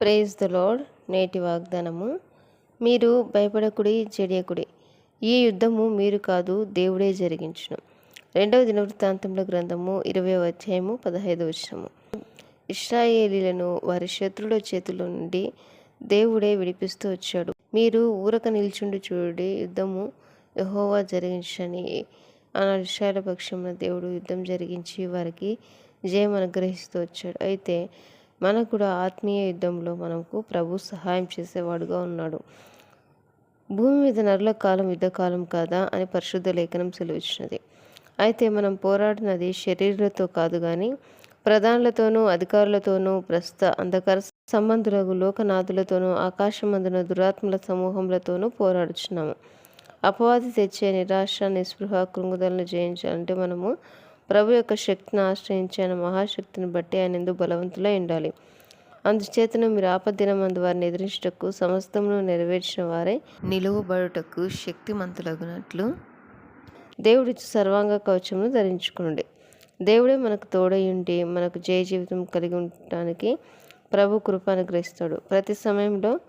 Praise the lord నేటి వాగ్దానము. మీరు భయపడకుడి చెడియకుడి ఈ యుద్ధము మీరు కాదు దేవుడే జరిగించును. రెండవ దినవృత్తాంతముల గ్రంథము ఇరవై అధ్యాయము పదహైదు వచనము. ఇస్రాయేలీలను వారి శత్రుల చేతుల నుండి దేవుడే విడిపిస్తూ వచ్చాడు. మీరు ఊరక నిల్చుండి చూడండి యుద్ధము యహోవా జరిగించని ఆనాడు ఇస్రాయేల్ పక్షమున దేవుడు యుద్ధం జరిగించి వారికి జయం అనుగ్రహిస్తూ వచ్చాడు. అయితే మనకు కూడా ఆత్మీయ యుద్ధంలో మనకు ప్రభు సహాయం చేసేవాడుగా ఉన్నాడు. భూమి మీద నరుల కాలం యుద్ధకాలం కాదా అని పరిశుద్ధ లేఖనం సెలవిచ్చినది. అయితే మనం పోరాడినది శరీరులతో కాదు కానీ ప్రధానులతోనూ అధికారులతోనూ ప్రస్తుత అంధకార సంబంధులకు లోకనాథులతోనూ ఆకాశమందున దురాత్మల సమూహములతోనూ పోరాడుచున్నాము. అపవాది తెచ్చే నిరాశ నిస్పృహ కృంగుదలను జయించాలంటే మనము ప్రభు యొక్క శక్తిని ఆశ్రయించి ఆయన మహాశక్తిని బట్టి ఆయన ఎందుకు బలవంతులై ఉండాలి. అందుచేతను మీరు ఆపద్దినమందు వారిని ఎదిరించుటకు సమస్తమును నెరవేర్చిన వారే నిలువబడుటకు శక్తిమంతులగునట్లు దేవుడిచ్చు సర్వాంగ కవచమును ధరించుకునండి. దేవుడే మనకు తోడయుండి మనకు జయ జీవితం కలిగి ఉండటానికి ప్రభు కృప అనుగ్రహిస్తాడు. ప్రతి సమయంలో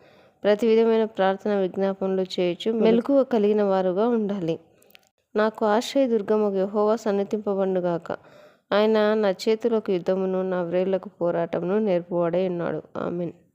ప్రతి విధమైన ప్రార్థన విజ్ఞాపనలు చేయొచ్చు మెలకువ కలిగిన వారుగా ఉండాలి. నాకు ఆశ్రయ దుర్గము యహోవా సన్నతింపబండుగాక ఆయన నా చేతులకు యుద్ధమును నా వ్రేళ్ళకు పోరాటమును నేర్పువాడై ఉన్నాడు. ఆమెన్.